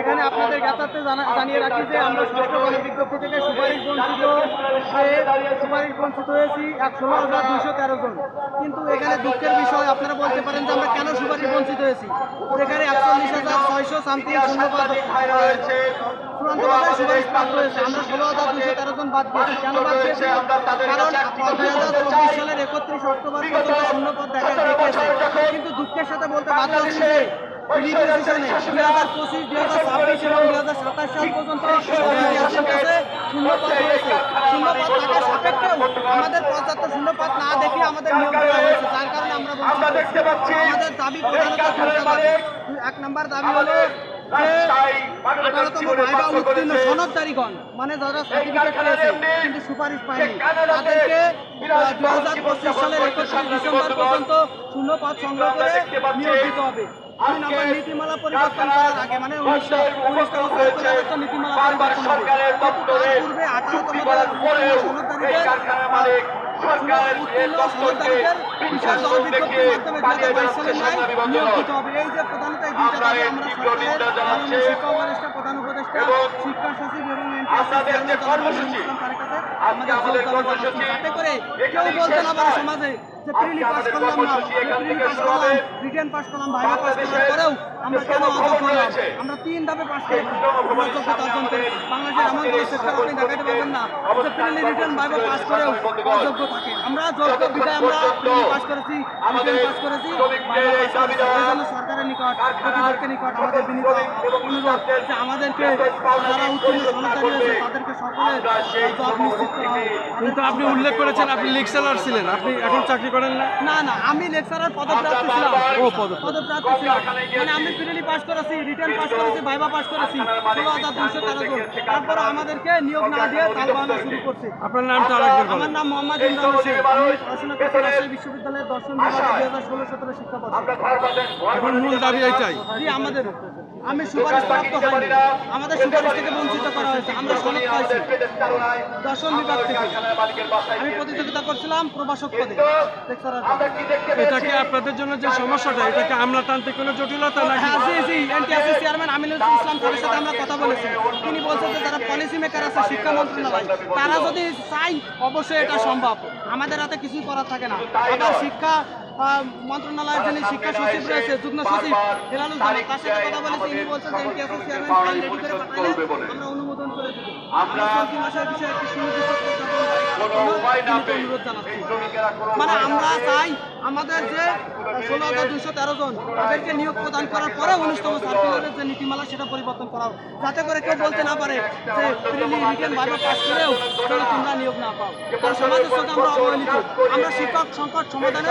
এখানে আপনাদের জ্ঞাতার্থে জানিয়ে রাখি যে আমরা ষষ্ঠ গণবিজ্ঞপ্তি থেকে সুপারিশ বঞ্চিত হয়ে সুপারিশ বঞ্চিত হয়েছি এক ষোলো হাজার দুইশো তেরো জন। কিন্তু এখানে দুঃখের বিষয়, আপনারা বলতে পারেন যে আমরা কেন সুপারিশ বঞ্চিত হয়েছি? যেখানে একচল্লিশ হাজার ছয়শো চব্বিশ সালের কিন্তু দুঃখের সাথে বলতে বাধ্য হচ্ছি দুই হাজার পঁচিশ দুই হাজার ছাব্বিশ এবং দুই হাজার সাতাশ সাল পর্যন্ত ইতিহাসের হয়েছে শূন্যপদ থাকা সাপেক্ষেও আমাদের পর্যাপ্ত শূন্যপদ না দেখে আমাদের নিয়োগ দেওয়া হয়েছে। যার কারণে আমরা বলছি আমাদের দাবি প্রধানত এক নম্বর দাবি হলো মানে যারা সার্টিফিকেট পেয়েছে কিন্তু সুপারিশ পায়নি। তাদেরকে দুই হাজার পঁচিশ সালের একত্রিশ ডিসেম্বর পর্যন্ত শূন্য পদ সংগ্রহ করে নিয়োগ দিতে হবে। নীতিমালা পরিবর্তন করার আগে মানে সরকারের প্রধান উপদেষ্টা শিক্ষা সচিব এবং আমাদের যাতে করে কেউ বলতে না পারে সমাজে। যে প্রিলি পাস করলাম না প্রিলি পাস করলাম রিটার্ন পাস করলাম ভাইবা পাস করার পরেও আমরা কেন অযোগ্য হলাম? আমরা তিন ধাপে পাস করে যোগ্যতা অর্জন করি বাংলাদেশের এমন কোনো সেক্টর আপনি দেখাতে পারবেন না যে প্রিলি রিটেন ভাইবা পাস করেও অযোগ্য থাকে। আমরা যোগ্য বিধায় আমরা প্রিলি পাস করেছি পাস করেছি। জন্য সরকারের নিকট নিকট আমাদের বিনীত অনুরোধ যে আমাদেরকে যারা উত্তীর্ণ সনদারি হয়েছে তাদেরকে সকলের জব নিশ্চিত করা কিন্তু আপনি উল্লেখ করেছেন আপনি লেকচারার ছিলেন। আপনি এখন চাকরি করেন না? না না আমি লেকচারার পদপ্রার্থী ছিলাম। ও। পদপ্রার্থী ছিলাম। মানে আমি প্রিলি পাস করেছি রিটার্ন পাস করেছি ভাইবা পাস করেছি। ষোলো হাজার দুইশো তেরো জন তারপরে আমাদেরকে নিয়োগ না দিয়ে তাল বাহানা শুরু করছে। আপনার বলেন। আমার নাম মোহাম্মদ ইমরান হোসেন। আমি পড়াশোনা করছি রাজশাহী বিশ্ববিদ্যালয়ের দর্শন বিভাগে দুই হাজার ষোলো সতেরো শিক্ষাবর্ষ। এখন মূল দাবি এইটাই জি আমাদের। আমি সুপারিশ প্রাপ্ত হয়নি। আমাদের সুপারিশ থেকে বঞ্চিত করা হয়েছে। আমরা সনদ পাইছি। দর্শন বিভাগ থেকে। আমি প্রতিযোগিতা করছিলাম প্রভাষক পদে। লেকচারার পদে এটা কি আপনাদের জন্য যে সমস্যাটা এটা কি আমলাতান্ত্রিক কোনো জটিলতা নাকি চেয়ারম্যান আমিনুল ইসলাম স্যারের কথা বলেছি। তিনি বলছেন যে যারা পলিসি মেকার আছে, শিক্ষা মন্ত্রণালয়, তারা যদি চাই অবশ্যই এটা সম্ভব। আমাদের হাতে কিছুই করার থাকে না। আবার শিক্ষা মন্ত্রণালয়ের যিনি শিক্ষা সচিব রয়েছে যুগ্ম সচিব হেলালুল জামান তার সাথে কথা বলেছি তিনি বলছেন যে এনটিআরসি চেয়ারম্যান ফাইল রেডি করে পাঠালে আমরা অনুমোদন করে দেব। আমরা চলতি মাসের বিষয়ে একটি সুনির্দিষ্ট মানে আমরা চাই আমাদের যে ষোলো হাজার দুইশো তেরো জন তাদেরকে নিয়োগ প্রদান করার পরে উনিশতম সার্কুলারের যে নীতিমালা সেটা পরিবর্তন করা হোক। যাতে করে কেউ বলতে না পারে যে প্রিলি পাস করেও তোমরা নিয়োগ না পাও। কারণ সমাজের সাথে আমরা অবহেলিত। আমরা শিক্ষক সংকট সমাধানে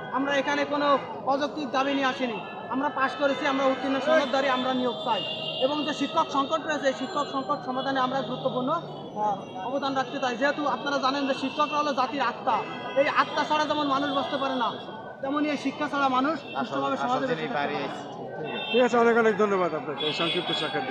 আমরা এখানে কোনো অযৌক্তিক দাবি নিয়ে আসিনি। আমরা পাশ করেছি আমরা উত্তীর্ণ সনদদারি আমরা নিয়োগ চাই। এবং যে শিক্ষক সংকট রয়েছে এই শিক্ষক সংকট সমাধানে আমরা গুরুত্বপূর্ণ অবদান রাখতে চাই। যেহেতু আপনারা জানেন যে শিক্ষকরা হলো জাতির আত্মা। এই আত্মা ছাড়া যেমন মানুষ বসতে পারে না তেমনই এই শিক্ষা ছাড়া মানুষ সুষ্ঠুভাবে সমাজে। ঠিক আছে অনেক অনেক ধন্যবাদ আপনাকে। সংক্ষিপ্ত সাক্ষাৎ